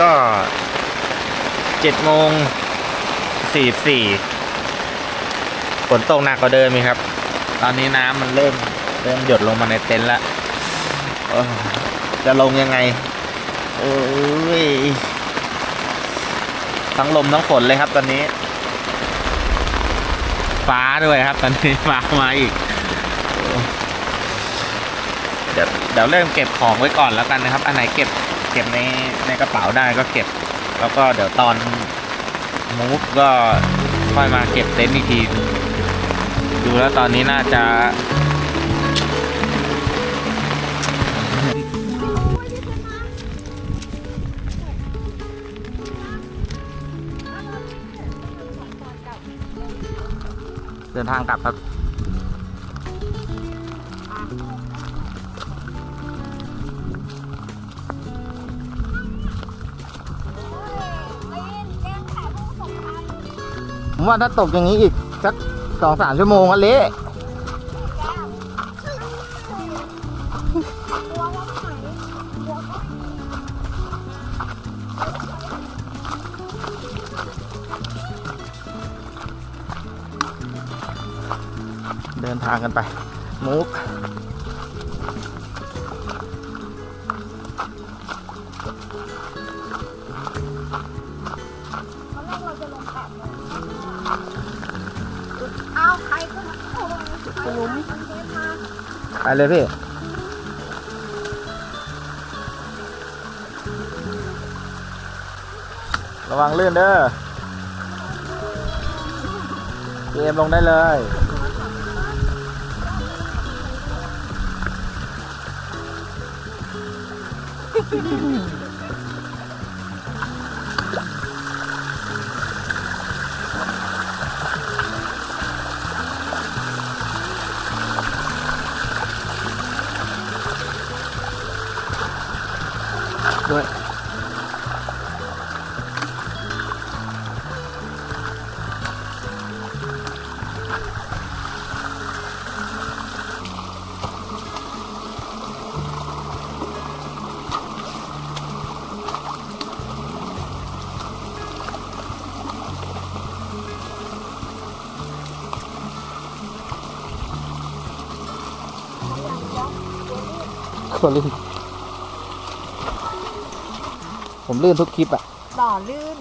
ก็เจ็ดโมงสี่สี่ฝนตกหนักกว่าเดิมอีครับ ตอนนี้น้ำมันเริ่มเริ่มหยดลงมาในเต็นท์แล้วจะลงยังไง โอ้ย ทั้งลมทั้งฝนเลยครับตอนนี้ ฟ้าด้วยครับ ตอนนี้ฟ้ามาอีก เดี๋ยวเดี๋ยวเริ่มเก็บของไว้ก่อนแล้วกันนะครับ อันไหนเก็บ ก็บในในกระเป๋าได้ก็เก็บ แล้วก็เดี๋ยวตอนมูฟก็ค่อยมาเก็บเต็นท์อีกที ดูแล้วตอนนี้น่าจะเดินทางกลับครับ ผมว่าถ้าตกอย่างนี้อีกสักสองสามชั่วโมงก็เละเดินทางกันไปมูฟ ไปเลยพี่ ระวังลื่นเด้อเกมลงได้เลยด้ คนลื่น ผมลื่นทุกคลิปอะหล่อลื่น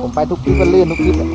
ผมไปทุกคลิปก็ลื่นทุกคลิปอะ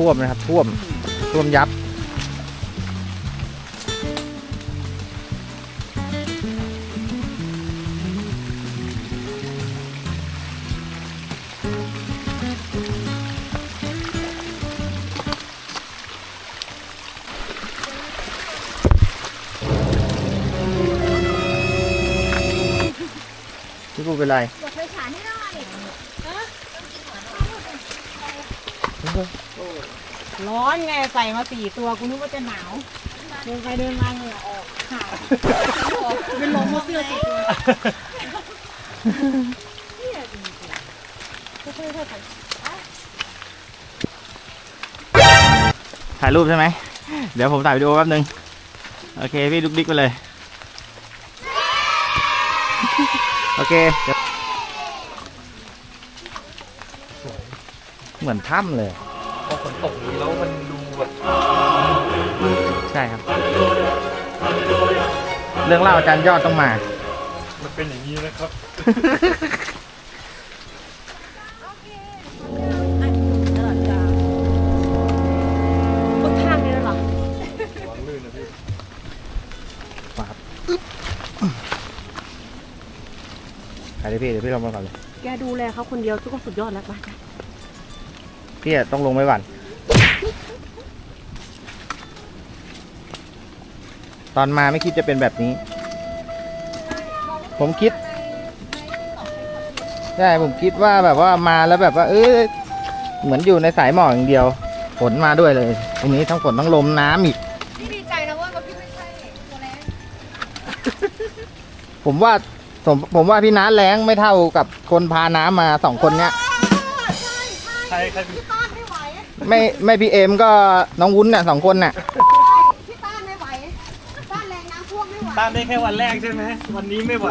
ท่วมนะครับ ท่วมท่วมยับ พี่กูเป็นไร ไห้หน่อย ร้อนไงใส่มาสี่ตัวกูนึกว่าจะหนาวเดินไปเดินมาเหงื่อออกหาวเป็นลมเพราะเสื้อสี่ตัวค่อยๆใส่ถ่ายรูปใช่ไหม เดี๋ยวผมถ่ายวิดีโอแป๊บนึง โอเค พี่ดุกดิกไปเลย โอเค เหมือนถ้ำเลย อฝนตกนี้แล้วมันดูแบบใช่ครับ เรื่องเล่าอาจารย์ยอดต้องมา มันเป็นอย่างนี้นะครับตลอดกาลบนทางนี้เหรอวางลื่นนะพี่ไปเลยพี่เดี๋ยวพี่ลงมาก่อนเลยแกดูแลเขาคนเดียวก็สุดยอดแล้วป่ะ พี่อะต้องลงไปก่อน ตอนมาไม่คิดจะเป็นแบบนี้ ผมคิดใช่ผมคิดว่าแบบว่ามาแล้วแบบว่า เออเหมือนอยู่ในสายหมอกอย่างเดียวฝนมาด้วยเลยทีนี้ทั้งฝนทั้งลมน้ำอีกพี่ดีใจนะว่ากับพี่ไม่ใช่ตัวแรงผมว่าผมผมว่าพี่น้าแรงไม่เท่ากับคนพาน้ำมาสองคนเนี้ย ใครใครพี่ต้านไม่ไหวไม่ไม่พี่เอ็มก็น้องวุ้นน่ะสองคนน่ะ พี่ต้านไม่ไหวต้านแรงน้ำท่วมไม่ไหวตามได้แค่วันแรกใช่ไหมวันนี้ไม่ไหว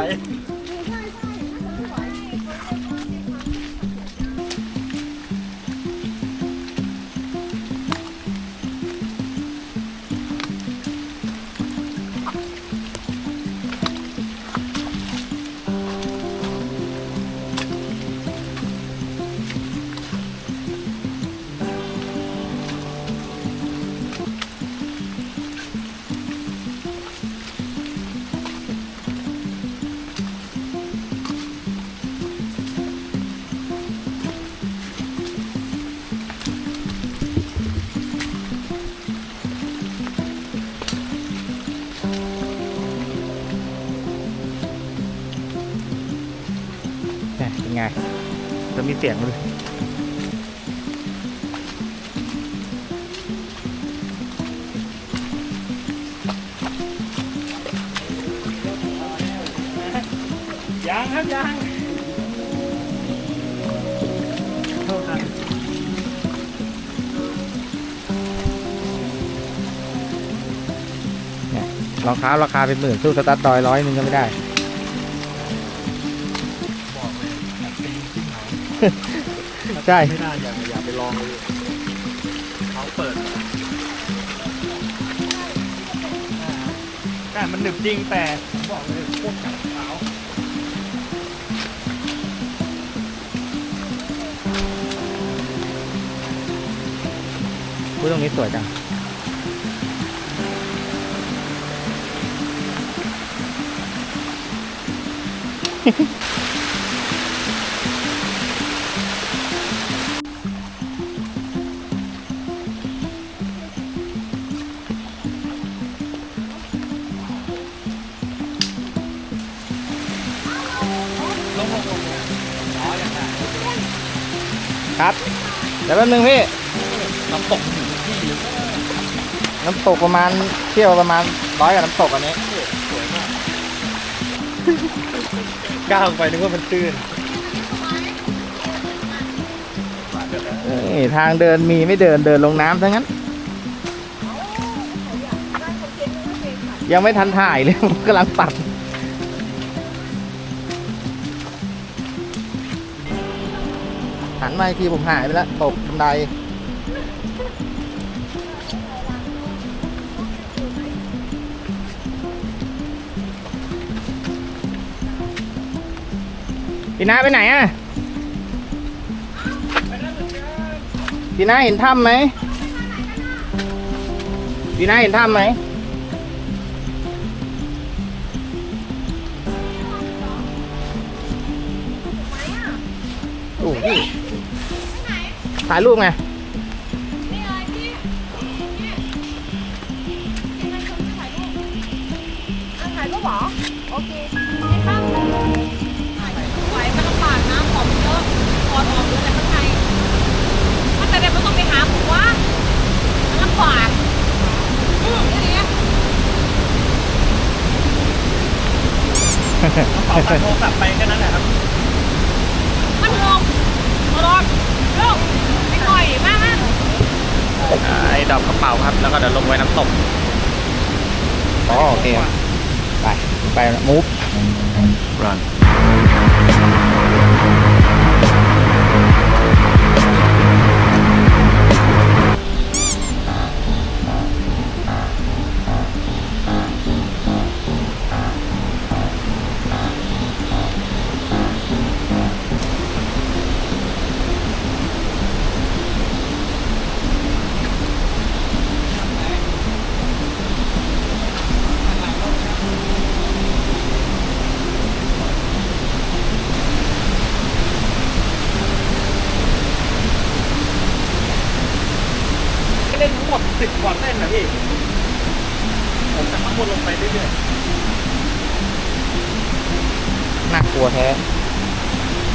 เสียงเลยยังครับยังโทษครับเนี่ยรองเท้าราคาเป็นหมื่นสู้สตาร์ทดอยร้อยหนึงก็ไม่ได้ ใช่ ไม่ได้อย่าอย่าไปลองเลยเขาเปิดแต่มันหนึบจริงแต่ผมบอกเลยพวกกับเท้าพูดตรงนี้สวยจังล ครับเดี๋ยวแป๊บนึงพี่ น้ำตกอยู่ที่น้ำตกประมาณเที่ยวประมาณร้อยกับน้ำตกอันนี้ สวยมากก้าวลงไปนึกว่ามันตื้นนี่ทางเดินมีไม่เดินเดินลงน้ำทั้งนั้น ยังไม่ทันถ่ายเลย ผมกำลังปัด หันมาอีกทีผมหายไปแล้วตกบันไดพี่นาไปไหนอะพี่นาเห็นถ้ำไหมพี่นาเห็นถ้ำไหมโอ้โห ถ่ายรูปไงนี่เลยพี่นี่ยังไงคนจะถ่ายรูปอะถ่ายรูปเหรอโอเคให้ตั้งถ่ายไหวมันลำบากนะของเยอะอดออกเลือแต่ข้างในถ้าแต่เดี๋ยวมันต้องไปหาหมูวะมันลำบาอืมนี่เนี่ยเป่าตังโทรศัพท์ไปแค่นั้นแหละครับ มันงงตลอดเร็วไปหน่อยมากนะ ไอ้ดอกกระเป๋าครับ แล้วก็เดี๋ยวลงไว้น้ำตกอ๋อโอเคครับไป ไปมูฟ run เ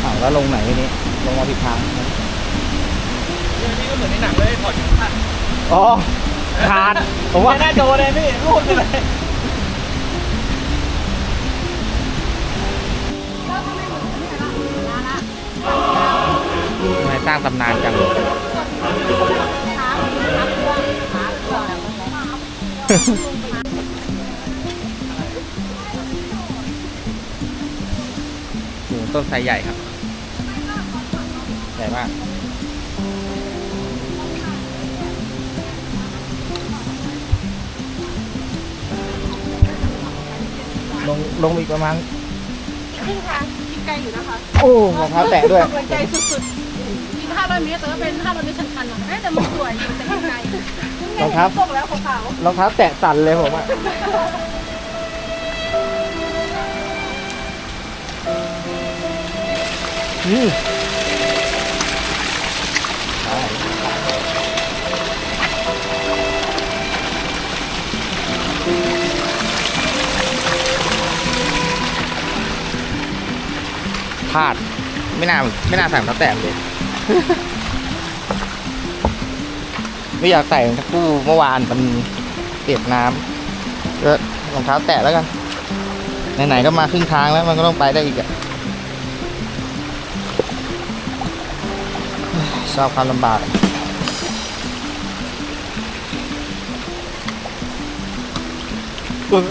อ้าวแล้วลงไหนทีนี้ ลงมาผิดทางๆเนี่ยนี่ก็เหมือนในหนังเลยถอดเข็มขัดอ๋อ ขาด ผมว่า ไม่น่าโดนเลยพี่รูดไปเลยทำไมสร้างตำนานจังโอ้โหต้นไทรใหญ่ครับให ญ่มาก ลงลงอีกประมาณนี่ค่ะกินไกลอยู่นะคะโอ้รองเท้าแตะด้วย กำลังใจสุดๆกิน500เมตรแต่ว่าเป็น500เมตรชันๆนะเอ๊ะแต่มันสวยอยู่แต่กินไกลรองเท้า ตกแล้วขาวรองเท้าแตะสั่นเลยผมอะอืม พลาด ไม่น่าไม่น่าใส่รองเท้าแตะเลย ไม่อยากใส่สักคู่เมื่อวานมันเปียกน้ำก็รองเท้าแตะแล้วกันไหนๆก็มาครึ่งทางแล้วมันก็ต้องไปได้อีกอะชอบความลำบากอุ๊ย